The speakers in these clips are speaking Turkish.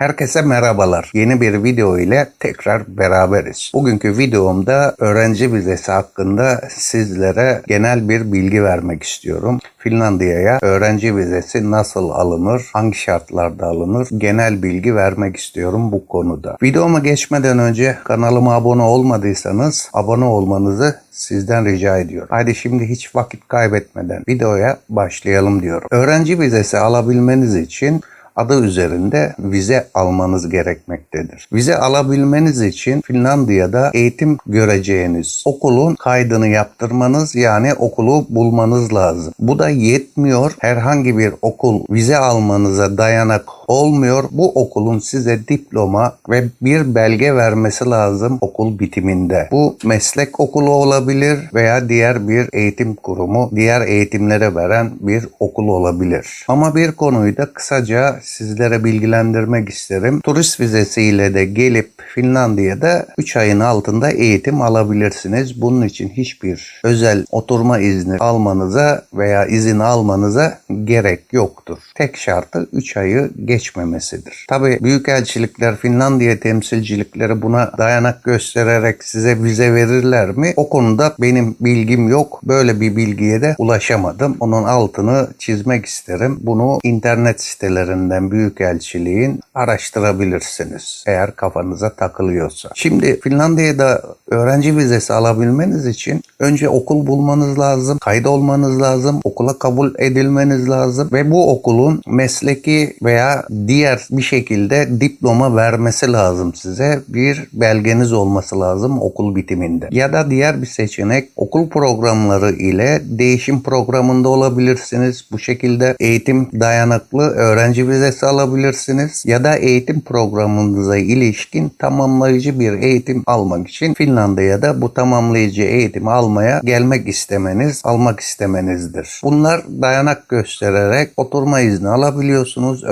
Herkese merhabalar. Yeni bir video ile tekrar beraberiz. Bugünkü videomda öğrenci vizesi hakkında sizlere genel bir bilgi vermek istiyorum. Finlandiya'ya öğrenci vizesi nasıl alınır, hangi şartlarda alınır genel bilgi vermek istiyorum bu konuda. Videoma geçmeden önce kanalıma abone olmadıysanız abone olmanızı sizden rica ediyorum. Haydi şimdi hiç vakit kaybetmeden videoya başlayalım diyorum. Öğrenci vizesi alabilmeniz için adı üzerinde vize almanız gerekmektedir. Vize alabilmeniz için Finlandiya'da eğitim göreceğiniz okulun kaydını yaptırmanız yani okulu bulmanız lazım. Bu da yetmiyor. Herhangi bir okul vize almanıza dayanak olmuyor. Bu okulun size diploma ve bir belge vermesi lazım okul bitiminde. Bu meslek okulu olabilir veya diğer bir eğitim kurumu, diğer eğitimlere veren bir okul olabilir. Ama bir konuyu da kısaca sizlere bilgilendirmek isterim. Turist vizesiyle de gelip Finlandiya'da 3 ayın altında eğitim alabilirsiniz. Bunun için hiçbir özel oturma izni almanıza veya izin almanıza gerek yoktur. Tek şartı 3 ayı geçmemesidir. Tabi büyükelçilikler, Finlandiya temsilcilikleri buna dayanak göstererek size vize verirler mi? O konuda benim bilgim yok. Böyle bir bilgiye de ulaşamadım. Onun altını çizmek isterim. Bunu internet sitelerinden büyükelçiliğin araştırabilirsiniz. Eğer kafanıza takılıyorsa. Şimdi Finlandiya'da öğrenci vizesi alabilmeniz için önce okul bulmanız lazım, kaydolmanız lazım, okula kabul edilmeniz lazım ve bu okulun mesleki veya diğer bir şekilde diploma vermesi lazım size. Bir belgeniz olması lazım okul bitiminde. Ya da diğer bir seçenek okul programları ile değişim programında olabilirsiniz. Bu şekilde eğitim dayanıklı öğrenci vizesi alabilirsiniz. Ya da eğitim programınıza ilişkin tamamlayıcı bir eğitim almak için Finlandiya'da bu tamamlayıcı eğitimi almaya gelmek istemeniz, almak istemenizdir. Bunlar dayanak göstererek oturma izni alabiliyorsunuz.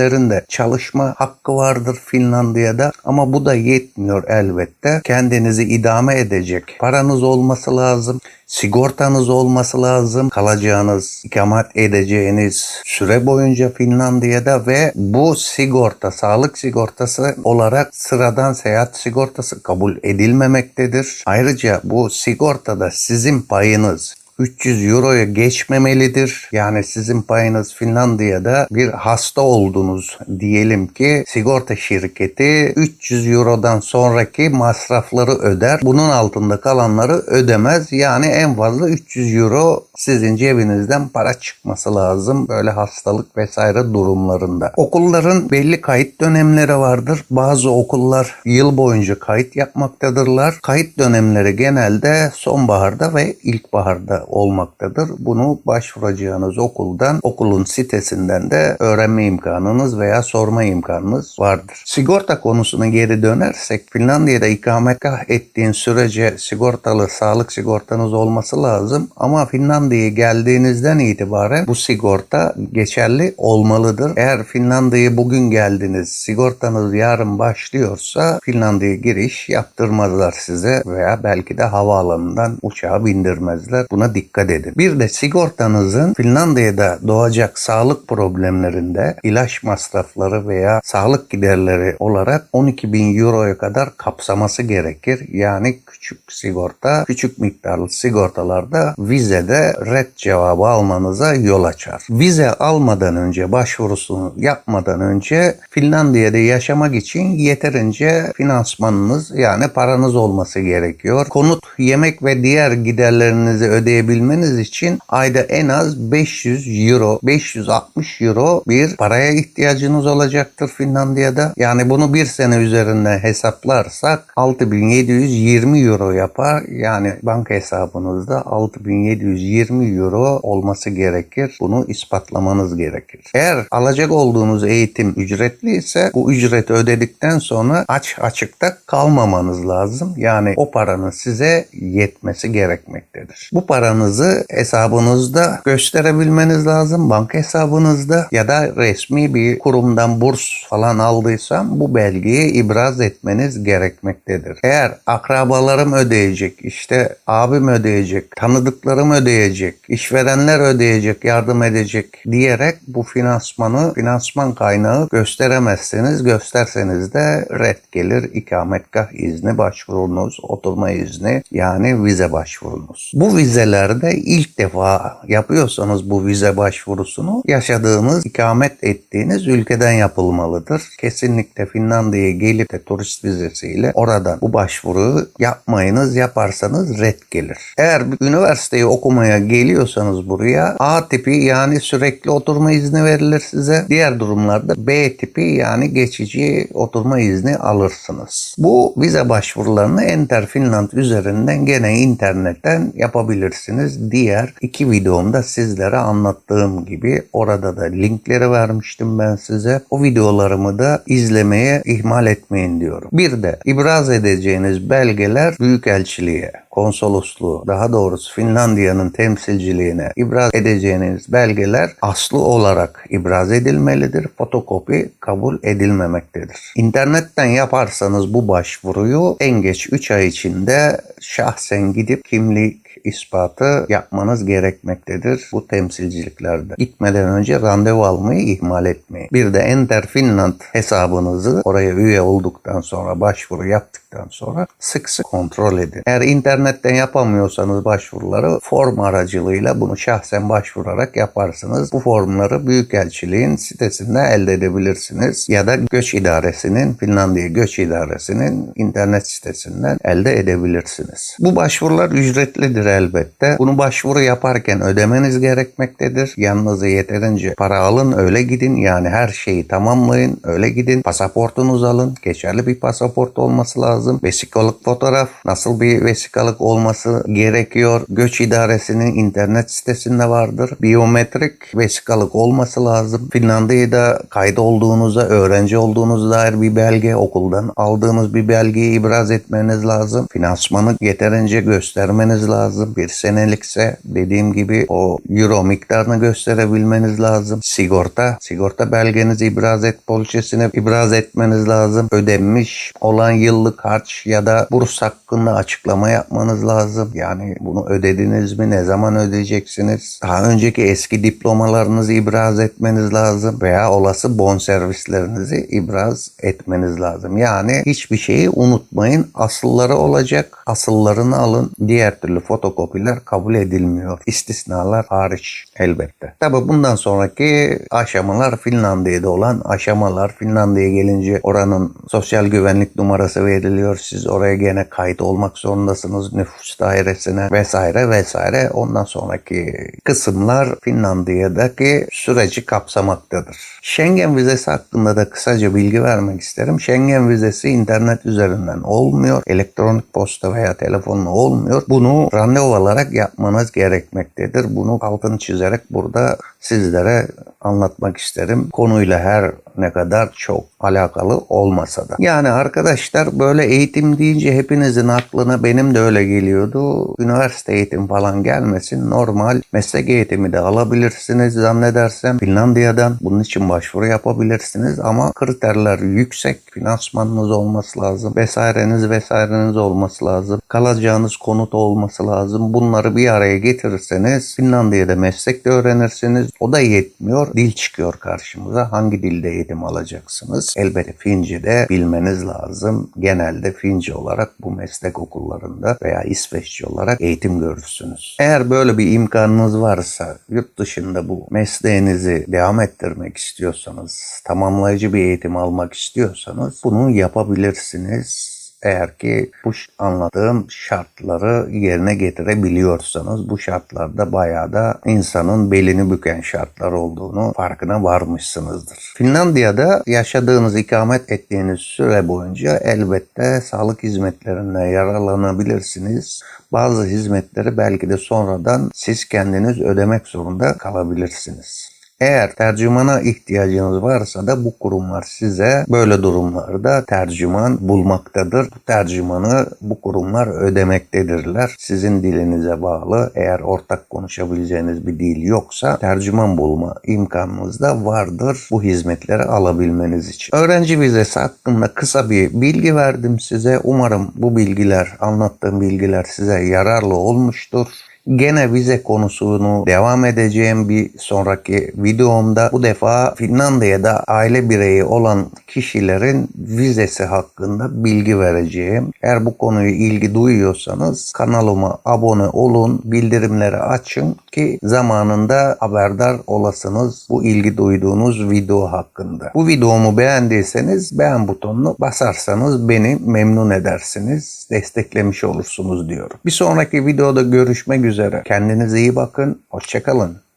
Öğrencilerin de çalışma hakkı vardır Finlandiya'da ama bu da yetmiyor elbette. Kendinizi idame edecek paranız olması lazım sigortanız olması lazım. Kalacağınız, ikamet edeceğiniz süre boyunca Finlandiya'da ve bu sigorta, sağlık sigortası olarak sıradan seyahat sigortası kabul edilmemektedir. Ayrıca bu sigortada sizin payınız 300 euroya geçmemelidir. Yani sizin payınız Finlandiya'da bir hasta oldunuz diyelim ki sigorta şirketi 300 eurodan sonraki masrafları öder. Bunun altında kalanları ödemez. Yani en fazla 300 euro sizin cebinizden para çıkması lazım. Böyle hastalık vesaire durumlarında. Okulların belli kayıt dönemleri vardır. Bazı okullar yıl boyunca kayıt yapmaktadırlar. Kayıt dönemleri genelde sonbaharda ve ilkbaharda olmaktadır. Bunu başvuracağınız okuldan, okulun sitesinden de öğrenme imkanınız veya sorma imkanınız vardır. Sigorta konusuna geri dönersek Finlandiya'da ikametgah ettiğin sürece sigortalı sağlık sigortanız olması lazım ama Finlandiya'ya geldiğinizden itibaren bu sigorta geçerli olmalıdır. Eğer Finlandiya'ya bugün geldiniz, sigortanız yarın başlıyorsa Finlandiya'ya giriş yaptırmazlar size veya belki de havaalanından uçağa bindirmezler. Buna dikkat edin. Bir de sigortanızın Finlandiya'da doğacak sağlık problemlerinde ilaç masrafları veya sağlık giderleri olarak 12 bin euroya kadar kapsaması gerekir. Yani küçük sigorta, küçük miktarlı sigortalarda vizede red cevabı almanıza yol açar. Vize almadan önce, başvurusunu yapmadan önce Finlandiya'da yaşamak için yeterince finansmanınız yani paranız olması gerekiyor. Konut, yemek ve diğer giderlerinizi ödeyebilmeniz için ayda en az 500 euro, 560 euro bir paraya ihtiyacınız olacaktır Finlandiya'da. Yani bunu bir sene üzerinde hesaplarsak 6720 euro yapar. Yani banka hesabınızda 6720 euro olması gerekir. Bunu ispatlamanız gerekir. Eğer alacak olduğunuz eğitim ücretli ise bu ücreti ödedikten sonra aç açıkta kalmamanız lazım. Yani o paranın size yetmesi gerekmektedir. Bu paranızı hesabınızda gösterebilmeniz lazım. Banka hesabınızda ya da resmi bir kurumdan burs falan aldıysam bu belgeyi ibraz etmeniz gerekmektedir. Eğer akrabalarım ödeyecek, işte abim ödeyecek, tanıdıklarım ödeyecek verecek, işverenler ödeyecek, yardım edecek diyerek bu finansmanı, finansman kaynağı gösteremezseniz gösterseniz de red gelir. İkametgah izni başvurunuz, oturma izni yani vize başvurunuz. Bu vizelerde ilk defa yapıyorsanız bu vize başvurusunu yaşadığınız, ikamet ettiğiniz ülkeden yapılmalıdır. Kesinlikle Finlandiya'ya gelip de turist vizesiyle oradan bu başvuruyu yapmayınız. Yaparsanız red gelir. Eğer üniversiteyi okumaya geliyorsanız buraya A tipi yani sürekli oturma izni verilir size. Diğer durumlarda B tipi yani geçici oturma izni alırsınız. Bu vize başvurularını Enter Finland üzerinden gene internetten yapabilirsiniz. Diğer iki videomda sizlere anlattığım gibi orada da linkleri vermiştim ben size. O videolarımı da izlemeye ihmal etmeyin diyorum. Bir de ibraz edeceğiniz belgeler Büyükelçiliğe, konsolosluğu, daha doğrusu Finlandiya'nın temsilciliğine ibraz edeceğiniz belgeler aslı olarak ibraz edilmelidir. Fotokopi kabul edilmemektedir. İnternetten yaparsanız bu başvuruyu en geç 3 ay içinde şahsen gidip kimlik ispatı yapmanız gerekmektedir bu temsilciliklerde. Gitmeden önce randevu almayı ihmal etmeyin. Bir de Enter Finland hesabınızı oraya üye olduktan sonra başvuru yaptıktan sonra sık sık kontrol edin. Eğer internetten yapamıyorsanız başvuruları form aracılığıyla bunu şahsen başvurarak yaparsınız. Bu formları Büyükelçiliğin sitesinde elde edebilirsiniz ya da Göç İdaresi'nin Finlandiya Göç İdaresi'nin internet sitesinden elde edebilirsiniz. Bu başvurular ücretlidir elbette. Bunu başvuru yaparken ödemeniz gerekmektedir. Yanınıza yeterince para alın öyle gidin. Yani her şeyi tamamlayın öyle gidin. Pasaportunuzu alın. Geçerli bir pasaport olması lazım. Vesikalık fotoğraf. Nasıl bir vesikalık olması gerekiyor? Göç İdaresi'nin internet sitesinde vardır. Biyometrik vesikalık olması lazım. Finlandiya'da kaydı olduğunuza, öğrenci olduğunuz dair bir belge, okuldan aldığınız bir belgeyi ibraz etmeniz lazım. Finansmanı yeterince göstermeniz lazım. Bir senelikse dediğim gibi o euro miktarını gösterebilmeniz lazım. Sigorta, sigorta belgenizi ibraz et poliçesine ibraz etmeniz lazım. Ödenmiş olan yıllık harç ya da burs hakkında açıklama yapmanız lazım. Yani bunu ödediniz mi? Ne zaman ödeyeceksiniz? Daha önceki eski diplomalarınızı ibraz etmeniz lazım veya olası bon servislerinizi ibraz etmeniz lazım. Yani hiçbir şeyi unutmayın. Asılları olacak. Asıllarını alın. Diğer türlü fotokopiler kabul edilmiyor. İstisnalar hariç elbette. Tabi bundan sonraki aşamalar Finlandiya'da olan aşamalar. Finlandiya'ya gelince oranın sosyal güvenlik numarası veriliyor. Siz oraya gene kayıt olmak zorundasınız nüfus dairesine vesaire vesaire. Ondan sonraki kısımlar Finlandiya'daki süreci kapsamaktadır. Schengen vizesi hakkında da kısaca bilgi vermek isterim. Schengen vizesi internet üzerinden olmuyor. Elektronik posta veya telefonla olmuyor. Bunu randevu alarak yapmanız gerekmektedir. Bunu altını çizerek burada sizlere anlatmak isterim. Konuyla her ne kadar çok alakalı olmasa da. Yani arkadaşlar böyle eğitim deyince hepinizin aklına benim de öyle geliyordu. Üniversite eğitim falan gelmesin. Normal meslek eğitimi de alabilirsiniz zannedersem. Finlandiya'dan bunun için başvuru yapabilirsiniz ama kriterler yüksek. Finansmanınız olması lazım. Vesaireniz vesaireniz olması lazım. Kalacağınız konut olması lazım. Bunları bir araya getirirseniz Finlandiya'da meslek de öğrenirsiniz. O da yetmiyor. Dil çıkıyor karşımıza. Hangi dilde eğitim alacaksınız? Elbette Fince de bilmeniz lazım. Genelde Fince olarak bu meslek okullarında veya İsveççe olarak eğitim görürsünüz. Eğer böyle bir imkanınız varsa yurt dışında bu mesleğinizi devam ettirmek istiyorsanız, tamamlayıcı bir eğitim almak istiyorsanız bunu yapabilirsiniz. Eğer ki bu anlattığım şartları yerine getirebiliyorsanız bu şartlarda bayağı da insanın belini büken şartlar olduğunu farkına varmışsınızdır. Finlandiya'da yaşadığınız, ikamet ettiğiniz süre boyunca elbette sağlık hizmetlerinden yararlanabilirsiniz. Bazı hizmetleri belki de sonradan siz kendiniz ödemek zorunda kalabilirsiniz. Eğer tercümana ihtiyacınız varsa da bu kurumlar size böyle durumlarda tercüman bulmaktadır. Bu tercümanı bu kurumlar ödemektedirler. Sizin dilinize bağlı. Eğer ortak konuşabileceğiniz bir dil yoksa tercüman bulma imkanınız da vardır bu hizmetleri alabilmeniz için. Öğrenci vizesi hakkında kısa bir bilgi verdim size. Umarım bu bilgiler, anlattığım bilgiler size yararlı olmuştur. Gene vize konusunu devam edeceğim bir sonraki videomda. Bu defa Finlandiya'da aile bireyi olan kişilerin vizesi hakkında bilgi vereceğim. Eğer bu konuyu ilgi duyuyorsanız kanalıma abone olun, bildirimleri açın ki zamanında haberdar olasınız bu ilgi duyduğunuz video hakkında. Bu videomu beğendiyseniz beğen butonunu basarsanız beni memnun edersiniz, desteklemiş olursunuz diyorum. Bir sonraki videoda görüşmek üzere. Kendinize iyi bakın, hoşçakalın.